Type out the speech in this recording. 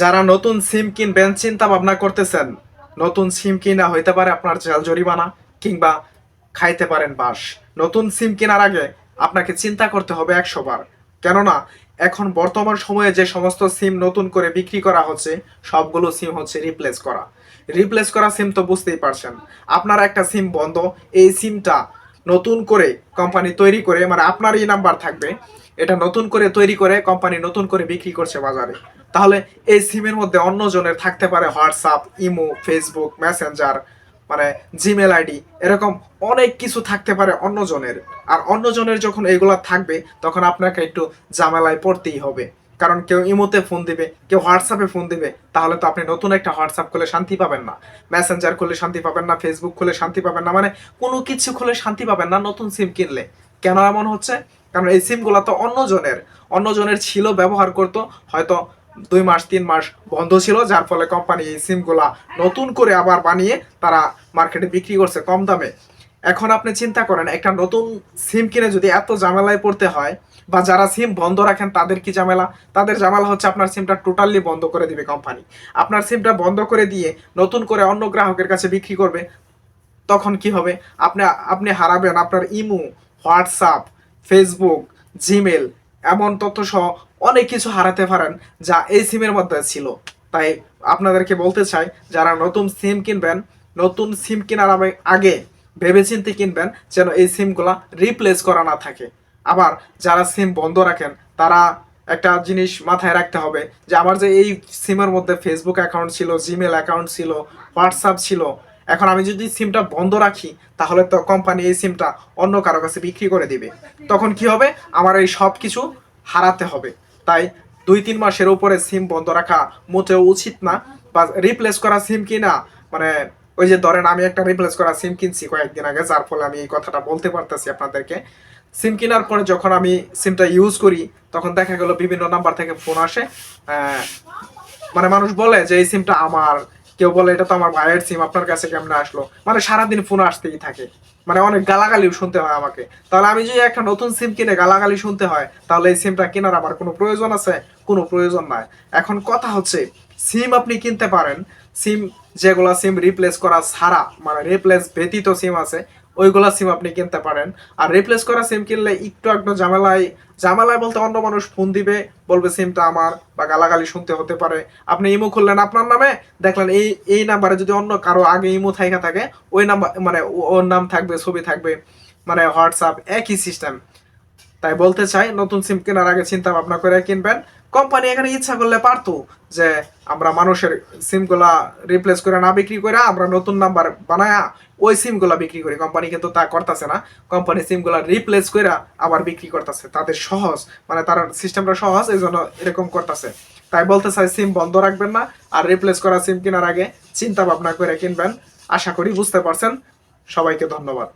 যারা নতুন সিম কিনবেন চিন্তা ভাবনা করতেছেন, নতুন সিম কিনা হইতে পারে আপনার জেল জরিমানা কিংবা খাইতে পারেন বাস নতুন সিম কেনার আগে আপনাকে চিন্তা করতে হবে একশো বার। কেননা, এখন বর্তমান সময়ে যে সমস্ত সিম নতুন করে বিক্রি করা হচ্ছে, সবগুলো সিম হচ্ছে রিপ্লেস করা। রিপ্লেস করা সিম তো বুঝতেই পারছেন। আপনার একটা সিম বন্ধ, এই সিমটা নতুন করে কোম্পানি তৈরি করে মানে আপনারই নাম্বার থাকবে, এটা নতুন করে তৈরি করে কোম্পানি নতুন করে বিক্রি করছে বাজারে। তাহলে এই সিমের মধ্যে অন্য জনের থাকতে পারে হোয়াটসঅ্যাপ ইমো ফেসবুক মেসেঞ্জার মানে জিমেল আইডি এরকম অনেক কিছু থাকতে পারে অন্য জনের আর অন্য জনের যখন এগুলা থাকবে, তখন আপনাকে একটু ঝামেলায় পড়তেই হবে। কারণ কেউ ইমোতে ফোন দিবে, কেউ হোয়াটসঅ্যাপে ফোন দিবে, তাহলে তো আপনি নতুন একটা হোয়াটসঅ্যাপ খুলে শান্তি পাবেন না। মেসেঞ্জার খুলে শান্তি পাবেন না ফেসবুক খুলে শান্তি পাবেন না মানে কোনো কিছু খুলে শান্তি পাবেন না নতুন সিম কিনলে। কেন এমন হচ্ছে? কারণ এই সিমগুলো তো অন্যজনের অন্যজনের ছিল, ব্যবহার করতো, হয়তো দুই মাস, তিন মাস বন্ধ ছিল, যার ফলে কোম্পানি এই সিমগুলা নতুন করে আবার বানিয়ে তারা মার্কেটে বিক্রি করছে কম দামে। এখন আপনি চিন্তা করেন, একটা নতুন সিম কিনে যদি এত ঝামেলায় পড়তে হয় বা যারা সিম বন্ধ রাখেন তাদের কি ঝামেলা? তাদের ঝামেলা হচ্ছে আপনার সিমটা টোটালি বন্ধ করে দিবে কোম্পানি আপনার সিমটা বন্ধ করে দিয়ে নতুন করে অন্য গ্রাহকের কাছে বিক্রি করবে, তখন কি হবে? আপনি আপনি হারাবেন আপনার ইমো, হোয়াটসঅ্যাপ ফেসবুক জিমেল এমন তথ্য সহ অনেক কিছু হারাতে পারেন যা এই সিমের মধ্যে ছিল। তাই আপনাদেরকে বলতে চাই, যারা নতুন সিম কিনবেন, নতুন সিম কেনার আগে- আগে ভেবেচিন্তে কিনবেন যেন এই সিমগুলা রিপ্লেস করা না থাকে। আবার যারা সিম বন্ধ রাখেন, তারা একটা জিনিস মাথায় রাখতে হবে যে আমার যে এই সিমের মধ্যে ফেসবুক অ্যাকাউন্ট ছিল জিমেল অ্যাকাউন্ট ছিল হোয়াটসঅ্যাপ ছিল, এখন আমি যদি সিমটা বন্ধ রাখি, তাহলে তো কোম্পানি এই সিমটা অন্য কারও কাছে বিক্রি করে দিবে। তখন কি হবে? আমার এই সব কিছু হারাতে হবে। তাই দুই তিন মাসের উপরে সিম বন্ধ রাখা মোটেও উচিত না, বা রিপ্লেস করা সিম কিনা মানে ওই যে ধরেন আমি একটা রিপ্লেস করা সিম কিনছি কয়েকদিন আগে, যার ফলে আমি এই কথাটা বলতে পারতেছি আপনাদেরকে। সিম কেনার পরে যখন আমি সিমটা ইউজ করি, তখন দেখা গেল বিভিন্ন নাম্বার থেকে ফোন আসে। মানে মানুষ বলে যে, এই সিমটা আমার। কেউ বলে, এটা তো আমার ভাইয়ের সিম আপনার কাছে কেমনে আসলো? মানে সারাদিন ফোন আসতেই থাকে। মানে অনেক গালাগালিও শুনতে হয় আমাকে। তাহলে আমি যদি একটা নতুন সিম কিনে গালাগালি শুনতে হয়, তাহলে এই সিমটা কেনার আমার কোনো প্রয়োজন আছে? কোনো প্রয়োজন নাই। এখন কথা হচ্ছে সিম আপনি কিনতে পারেন সিম যেগুলা সিম রিপ্লেস করা ছাড়া মানে রিপ্লেস ব্যতীত সিম আছে, ওইগুলা সিম আপনি কিনতে পারেন। আর রিপ্লেস করা সিম কিনলে একটু একটু ঝামেলায় ঝামেলায় বলতে অন্য মানুষ ফোন দিবে, বলবে সিমটা আমার, বা গালাগালি শুনতে হতে পারে। আপনি ইমো খুললেন আপনার নামে, দেখলেন এই এই নাম্বারে যদি অন্য কারও আগে ইমো থাইকা থাকে, ওই নাম্বার মানে ওর নাম থাকবে, ছবি থাকবে মানে হোয়াটসঅ্যাপ একই সিস্টেম তাই বলতে চাই, নতুন সিম কেনার আগে চিন্তা ভাবনা করে কিনবেন। কোম্পানি এখানে ইচ্ছা করলে পারতো যে আমরা মানুষের সিমগুলা রিপ্লেস করে না বিক্রি করে, আমরা নতুন নাম্বার বানায়া ওই সিমগুলা বিক্রি করি। কোম্পানি কিন্তু তা করতেছে না। কোম্পানি সিমগুলা রিপ্লেস করে আবার বিক্রি করতেছে। তাদের সহজ মানে তার সিস্টেমটা সহজ এই জন্য এরকম করতেছে। তাই বলতে চাই সিম বন্ধ রাখবেন না আর রিপ্লেস করা সিম কেনার আগে চিন্তা ভাবনা করে কিনবেন। আশা করি বুঝতে পারছেন। সবাইকে ধন্যবাদ।